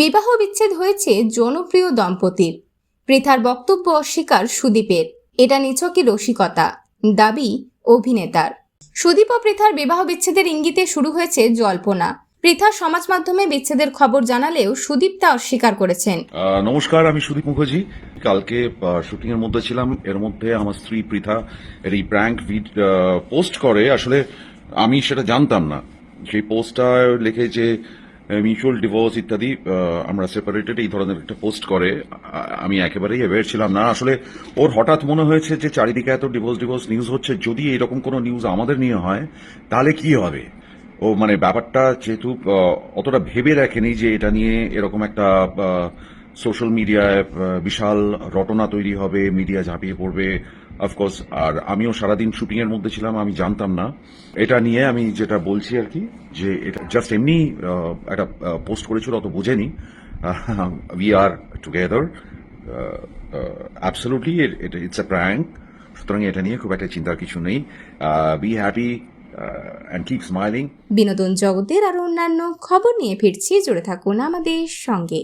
বিবাহ বিচ্ছেদ হয়েছে জনপ্রিয় দম্পতির। পৃথার বক্তব্য অস্বীকার সুদীপের। এটা নিছকই রসিকতা, দাবি অভিনেতার। সুদীপ ও পৃথার বিবাহ বিচ্ছেদের ইঙ্গিতে শুরু হয়েছে জল্পনা। পৃথা সমাজ মাধ্যমে বিচ্ছেদের খবর জানালেও সুদীপ তা অস্বীকার করেছেন। নমস্কার, আমি সুদীপ মুখার্জি। কালকে শুটিং এর মধ্যে ছিলাম। এর মধ্যে আমার স্ত্রী পৃথা এই প্র্যাঙ্ক পোস্ট করে। আসলে আমি সেটা জানতাম না। সেই পোস্টটা লিখে যে মিউচুয়াল ডিভোর্স ইত্যাদি আমরা সেপারেটেড এই ধরনের একটা পোস্ট করে। আমি একেবারেই অ্যাওয়ার ছিলাম না। আসলে ওর হঠাৎ মনে হয়েছে যে চারিদিকে এত ডিভোর্স ডিভোর্স নিউজ হচ্ছে। যদি এইরকম কোনো নিউজ আমাদের নিয়ে হয়, তাহলে কি হবে? ও মানে ব্যাপারটা যেহেতু অতটা ভেবে রাখেনি যে এটা নিয়ে এরকম একটা সোশ্যাল মিডিয়ায় বিশাল রটনা তৈরি হবে মিডিয়া ঝাঁপিয়ে পড়বে অফকোর্স আর আমিও সারাদিন শুটিং এর মধ্যে ছিলাম, আমি জানতাম না। এটা নিয়ে আমি যেটা বলছি আর কি, যে এটা জাস্ট এমনি একটা পোস্ট করেছিল, অত বোঝেনি। We are together absolutely it's a prank সুতরাং এটা নিয়ে খুব একটা চিন্তার কিছু নেই। Be happy and keep smiling বিনোদন জগতের আরও অন্যান্য খবর নিয়ে ফিরছি, জুড়ে থাকুন আমাদের সঙ্গে।